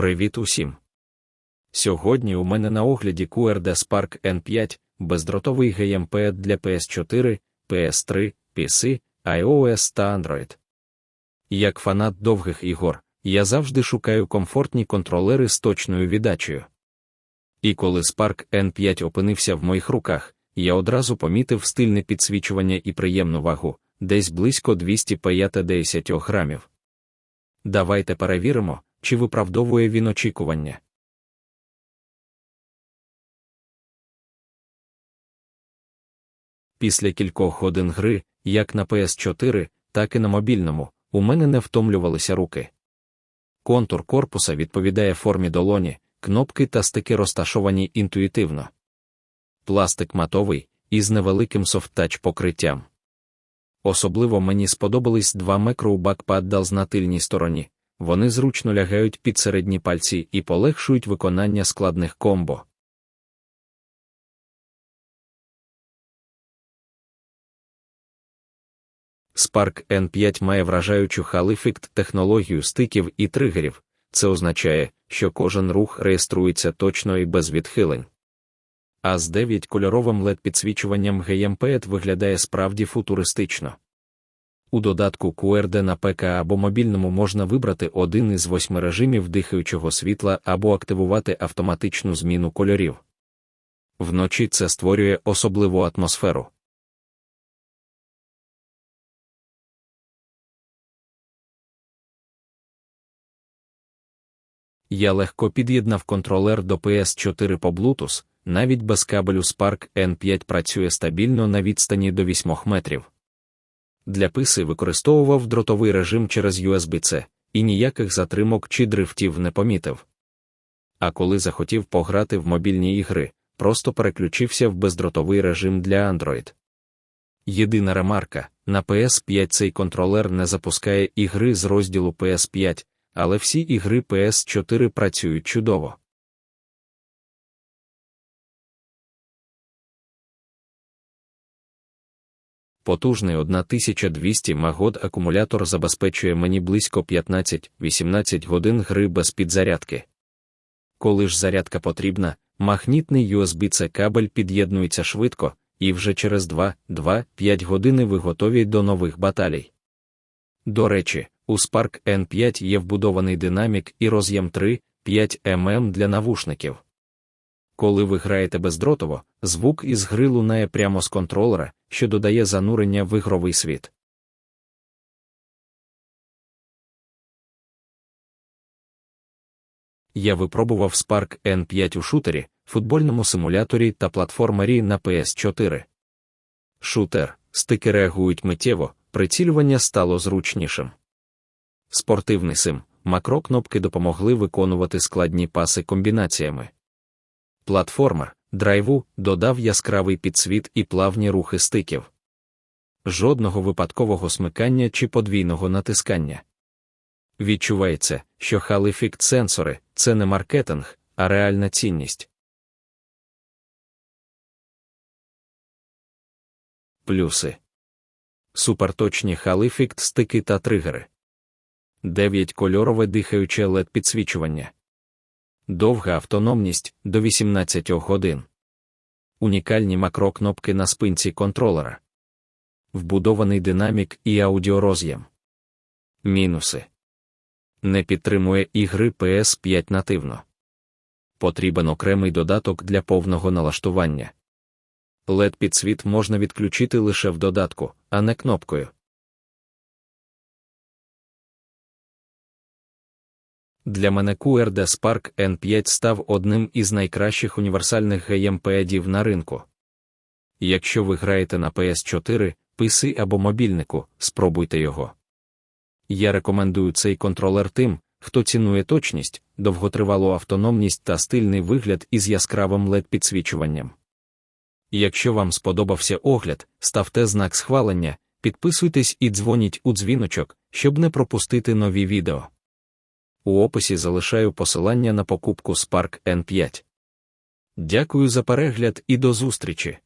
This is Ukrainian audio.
Привіт усім! Сьогодні у мене на огляді QRD Spark N5, бездротовий геймпед для PS4, PS3, PC, iOS та Android. Як фанат довгих ігор, я завжди шукаю комфортні контролери з точною віддачею. І коли Spark N5 опинився в моїх руках, я одразу помітив стильне підсвічування і приємну вагу, десь близько 250 грамів. Давайте перевіримо, чи виправдовує він очікування. Після кількох годин гри, як на PS4, так і на мобільному, у мене не втомлювалися руки. Контур корпуса відповідає формі долоні, кнопки та стики розташовані інтуїтивно. Пластик матовий із невеликим софттач покриттям. Особливо мені сподобались два мекроу бакпаддалз на тильній стороні, вони зручно лягають під середні пальці і полегшують виконання складних комбо. Spark N5 має вражаючу халифікт технологію стиків і тригерів. Це означає, що кожен рух реєструється точно і без відхилень. А з 9 кольоровим led підсвічуванням GMPED виглядає справді футуристично. У додатку QRD на ПК або мобільному можна вибрати один із восьми режимів дихаючого світла або активувати автоматичну зміну кольорів. Вночі це створює особливу атмосферу. Я легко під'єднав контролер до PS4 по Bluetooth, навіть без кабелю Spark N5 працює стабільно на відстані до 8 метрів. Для писи використовував дротовий режим через USB-C, і ніяких затримок чи дрифтів не помітив. А коли захотів пограти в мобільні ігри, просто переключився в бездротовий режим для Android. Єдина ремарка, на PS5 цей контролер не запускає ігри з розділу PS5, але всі ігри PS4 працюють чудово. Потужний 1200 магод акумулятор забезпечує мені близько 15-18 годин гри без підзарядки. Коли ж зарядка потрібна, магнітний USB-C кабель під'єднується швидко, і вже через 2-2-5 години ви готові до нових баталій. До речі, у Spark N5 є вбудований динамік і роз'єм 3-5 мм для навушників. Коли ви граєте бездротово, звук із гри лунає прямо з контролера, що додає занурення в ігровий світ. Я випробував Spark N5 у шутері, футбольному симуляторі та платформері на PS4. Шутер, стики реагують миттєво, прицілювання стало зручнішим. Спортивний сим, макрокнопки допомогли виконувати складні паси комбінаціями. Платформер, драйву додав яскравий підсвіт і плавні рухи стиків. Жодного випадкового смикання чи подвійного натискання. Відчувається, що халифікт сенсори це не маркетинг, а реальна цінність. Плюси суперточні халифікт стики та тригери. 9 кольорове дихаюче led підсвічування довга автономність до 18 годин, унікальні макрокнопки на спинці контролера, вбудований динамік і аудіороз'єм. Мінуси не підтримує ігри PS5 нативно. Потрібен окремий додаток для повного налаштування. led підсвіт можна відключити лише в додатку, а не кнопкою. Для мене QRD Spark N5 став одним із найкращих універсальних геймпедів на ринку. Якщо ви граєте на PS4, PC або мобільнику, спробуйте його. Я рекомендую цей контролер тим, хто цінує точність, довготривалу автономність та стильний вигляд із яскравим led підсвічуванням. Якщо вам сподобався огляд, ставте знак схвалення, підписуйтесь і дзвоніть у дзвіночок, щоб не пропустити нові відео. У описі залишаю посилання на покупку Spark N5. Дякую за перегляд і до зустрічі!